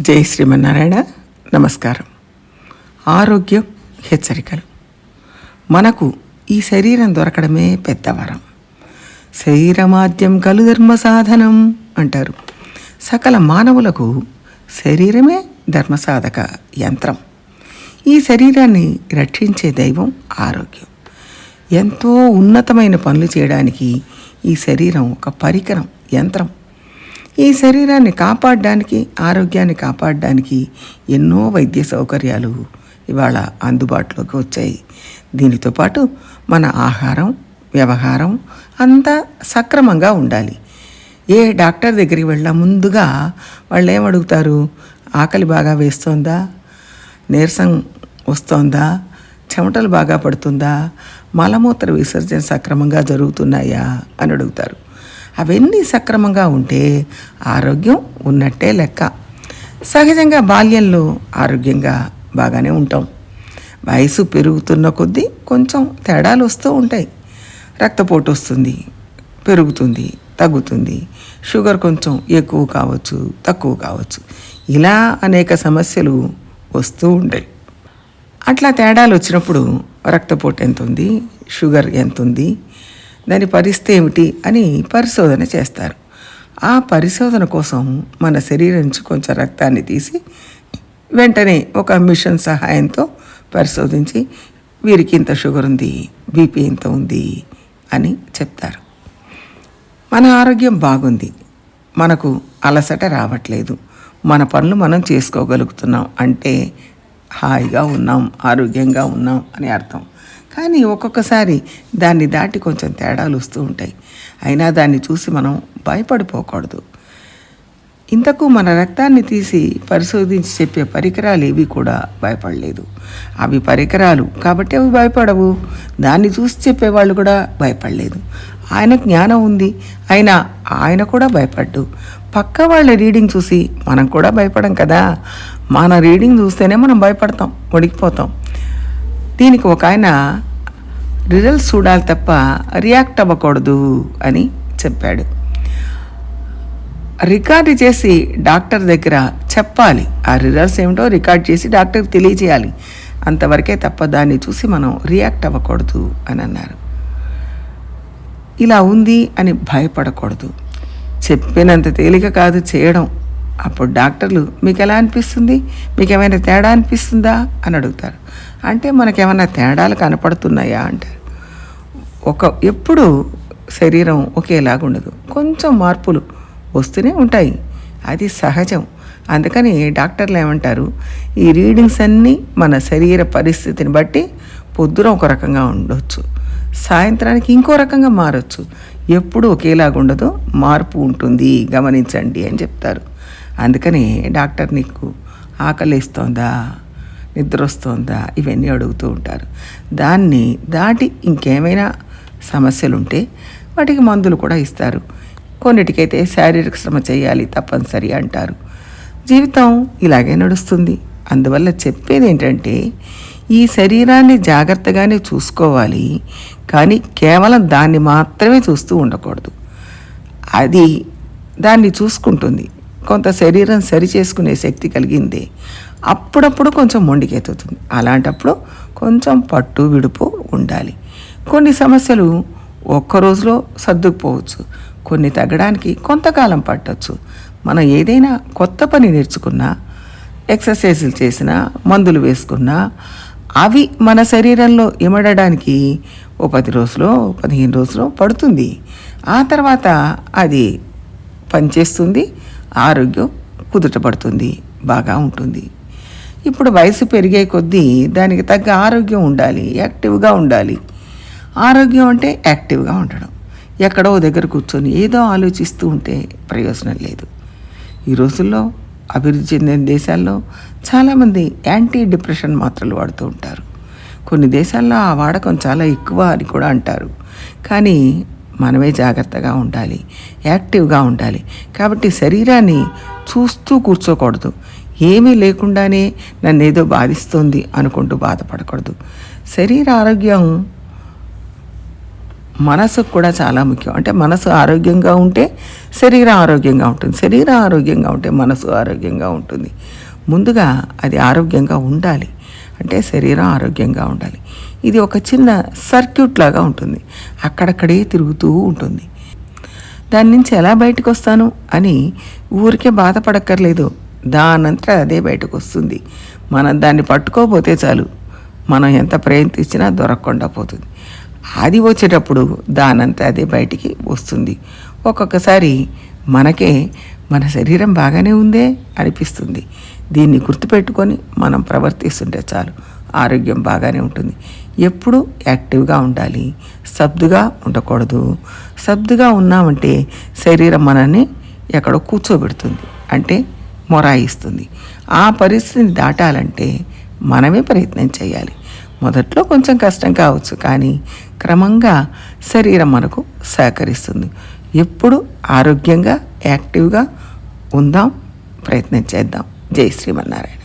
జై శ్రీమన్నారాయణ. నమస్కారం. ఆరోగ్యం హెచ్చరికలు. మనకు ఈ శరీరం దొరకడమే పెద్ద వరం శరీరమాద్యం కలు ధర్మ సాధనం అంటారు. సకల మానవులకు శరీరమే ధర్మసాధక యంత్రం. ఈ శరీరాన్ని రక్షించే దైవం ఆరోగ్యం. ఎంతో ఉన్నతమైన పనులు చేయడానికి ఈ శరీరం ఒక పరికరం యంత్రం. ఈ శరీరాన్ని కాపాడడానికి ఆరోగ్యాన్ని కాపాడడానికి ఎన్నో వైద్య సౌకర్యాలు ఇవాళ అందుబాటులోకి వచ్చాయి. దీనితో పాటు మన ఆహారం వ్యవహారం అంతా సక్రమంగా ఉండాలి. ఏ డాక్టర్ దగ్గరికి వెళ్ళా ముందుగా వాళ్ళు ఏమడుగుతారు ఆకలి బాగా వేస్తోందా? నీరసం వస్తోందా? చెమటలు బాగా పడుతుందా? మలమూత్ర విసర్జన సక్రమంగా జరుగుతున్నాయా? అని అడుగుతారు. అవన్నీ సక్రమంగా ఉంటే ఆరోగ్యం ఉన్నట్టే లెక్క. సహజంగా బాల్యంలో ఆరోగ్యంగా బాగానే ఉంటాం. వయసు పెరుగుతున్న కొద్దీ కొంచెం తేడాలు వస్తూ ఉంటాయి. రక్తపోటు వస్తుంది పెరుగుతుంది తగ్గుతుంది. షుగర్ కొంచెం ఎక్కువ కావచ్చు తక్కువ కావచ్చు. ఇలా అనేక సమస్యలు వస్తూ ఉంటాయి. అట్లా తేడాలు వచ్చినప్పుడు రక్తపోటు ఎంత ఉంది షుగర్ ఎంత ఉంది దాని పరిస్థితి ఏమిటి అని పరిశోధన చేస్తారు. ఆ పరిశోధన కోసం మన శరీరం నుంచి కొంచెం రక్తాన్ని తీసి వెంటనే ఒక మిషన్ సహాయంతో పరిశోధించి వీరికి ఇంత షుగర్ ఉంది బీపీ ఇంత ఉంది అని చెప్తారు. మన ఆరోగ్యం బాగుంది. మనకు అలసట రావట్లేదు. మన పనులు మనం చేసుకోగలుగుతున్నాం అంటే హాయిగా ఉన్నాం ఆరోగ్యంగా ఉన్నాం అని అర్థం. కానీ ఒక్కొక్కసారి దాన్ని దాటి కొంచెం తేడాలు వస్తూ ఉంటాయి. అయినా దాన్ని చూసి మనం భయపడిపోకూడదు. ఇంతకు మన రక్తాన్ని తీసి పరిశోధించి చెప్పే పరికరాలు ఏవి కూడా భయపడలేదు. అవి పరికరాలు కాబట్టి అవి భయపడవు. దాన్ని చూసి చెప్పేవాళ్ళు కూడా భయపడలేదు. ఆయన జ్ఞానం ఉంది. అయినా ఆయన కూడా భయపడ్డు. పక్క వాళ్ళ రీడింగ్ చూసి మనం కూడా భయపడం కదా? మన రీడింగ్ చూస్తేనే మనం భయపడతాం వణికిపోతాం దీనికి ఒక ఆయన రిజల్ట్స్ చూడాలి తప్ప రియాక్ట్ అవ్వకూడదు అని చెప్పాడు. రికార్డు చేసి డాక్టర్ దగ్గర చెప్పాలి. ఆ రిజల్ట్స్ ఏమిటో రికార్డ్ చేసి డాక్టర్కి తెలియజేయాలి. అంతవరకే తప్ప దాన్ని చూసి మనం రియాక్ట్ అవ్వకూడదు అని అన్నారు. ఇలా ఉంది అని భయపడకూడదు. చెప్పినంత తేలిక కాదు చేయడం. అప్పుడు డాక్టర్లు మీకు ఎలా అనిపిస్తుంది? మీకు ఏమైనా తేడా అనిపిస్తుందా? అని అడుగుతారు. అంటే మనకేమైనా తేడాలు కనపడుతున్నాయా? అంటారు. ఒక ఎప్పుడు శరీరం ఒకేలాగా ఉండదు కొంచెం మార్పులు వస్తూనే ఉంటాయి. అది సహజం. అందుకని డాక్టర్లు ఏమంటారు? ఈ రీడింగ్స్ అన్నీ మన శరీర పరిస్థితిని బట్టి పొద్దున ఒక రకంగా ఉండొచ్చు. సాయంత్రానికి ఇంకో రకంగా మారచ్చు. ఎప్పుడు ఒకేలాగా ఉండదు మార్పు ఉంటుంది. గమనించండి అని చెప్తారు. అందుకని డాక్టర్ నీకు ఆకలిస్తోందా? నిద్ర వస్తుందా ఇవన్నీ అడుగుతూ ఉంటారు. దాన్ని దాటి ఇంకేమైనా సమస్యలు ఉంటే వాటికి మందులు కూడా ఇస్తారు. కొన్నిటికైతే శారీరక శ్రమ చేయాలి తప్పనిసరి అంటారు. జీవితం ఇలాగే నడుస్తుంది. అందువల్ల చెప్పేది ఏంటంటే ఈ శరీరాన్ని జాగ్రత్తగానే చూసుకోవాలి. కానీ కేవలం దాన్ని మాత్రమే చూస్తూ ఉండకూడదు. అది దాన్ని చూసుకుంటుంది. కొంత శరీరం సరి చేసుకునే శక్తి కలిగిందే. అప్పుడప్పుడు కొంచెం మొండికెత్తుతుంది అలాంటప్పుడు కొంచెం పట్టు విడుపు ఉండాలి. కొన్ని సమస్యలు ఒక్క రోజులో సర్దుకుపోవచ్చు. కొన్ని తగ్గడానికి కొంతకాలం పట్టవచ్చు మనం ఏదైనా కొత్త పని నేర్చుకున్నా ఎక్సర్సైజులు చేసినా మందులు వేసుకున్నా అవి మన శరీరంలో ఇమడడానికి ఓ పది రోజులు పదిహేను రోజులు పడుతుంది. ఆ తర్వాత అది పనిచేస్తుంది ఆరోగ్యం కుదుటపడుతుంది బాగా ఉంటుంది. ఇప్పుడు వయసు పెరిగే కొద్దీ దానికి తగ్గ ఆరోగ్యం ఉండాలి యాక్టివ్గా ఉండాలి. ఆరోగ్యం అంటే యాక్టివ్గా ఉండడం. ఎక్కడో దగ్గర కూర్చొని ఏదో ఆలోచిస్తూ ఉంటే ప్రయోజనం లేదు. ఈ రోజుల్లో అభివృద్ధి చెందిన దేశాల్లో చాలామంది యాంటీ డిప్రెషన్ మాత్రలు వాడుతూ ఉంటారు. కొన్ని దేశాల్లో ఆ వాడకం చాలా ఎక్కువ అని కూడా అంటారు. కానీ మనమే జాగ్రత్తగా ఉండాలి యాక్టివ్గా ఉండాలి. కాబట్టి శరీరాన్ని చూస్తూ కూర్చోకూడదు. ఏమీ లేకుండానే నన్ను ఏదో బాధిస్తుంది అనుకుంటూ బాధపడకూడదు. శరీర ఆరోగ్యం మనసుకు కూడా చాలా ముఖ్యం. అంటే మనసు ఆరోగ్యంగా ఉంటే శరీరం ఆరోగ్యంగా ఉంటుంది. శరీరం ఆరోగ్యంగా ఉంటే మనసు ఆరోగ్యంగా ఉంటుంది. ముందుగా అది ఆరోగ్యంగా ఉండాలి. అంటే శరీరం ఆరోగ్యంగా ఉండాలి. ఇది ఒక చిన్న సర్క్యూట్ లాగా ఉంటుంది. అక్కడక్కడే తిరుగుతూ ఉంటుంది. దాని నుంచి ఎలా బయటకు వస్తాను అని ఊరికే బాధపడక్కర్లేదు. దానంతా అదే బయటకు వస్తుంది. మనం దాన్ని పట్టుకోపోతే చాలు. మనం ఎంత ప్రయత్నించినా దొరకకుండా పోతుంది. అది వచ్చేటప్పుడు దానంతా అదే బయటికి వస్తుంది. ఒక్కొక్కసారి మనకే మన శరీరం బాగానే ఉందే అనిపిస్తుంది. దీన్ని గుర్తుపెట్టుకొని మనం ప్రవర్తిస్తుంటే చాలు. ఆరోగ్యం బాగానే ఉంటుంది. ఎప్పుడు యాక్టివ్గా ఉండాలి. సబ్దుగా ఉండకూడదు. సబ్దుగా ఉన్నామంటే శరీరం మనల్ని ఎక్కడో కూర్చోబెడుతుంది. అంటే మొరాయిస్తుంది. ఆ పరిస్థితిని దాటాలంటే మనమే ప్రయత్నం చేయాలి. మొదట్లో కొంచెం కష్టం కావచ్చు కానీ క్రమంగా శరీరం మనకు సహకరిస్తుంది. ఎప్పుడు ఆరోగ్యంగా యాక్టివ్గా ఉందాం ప్రయత్నం చేద్దాం. జై శ్రీమన్నారాయణ.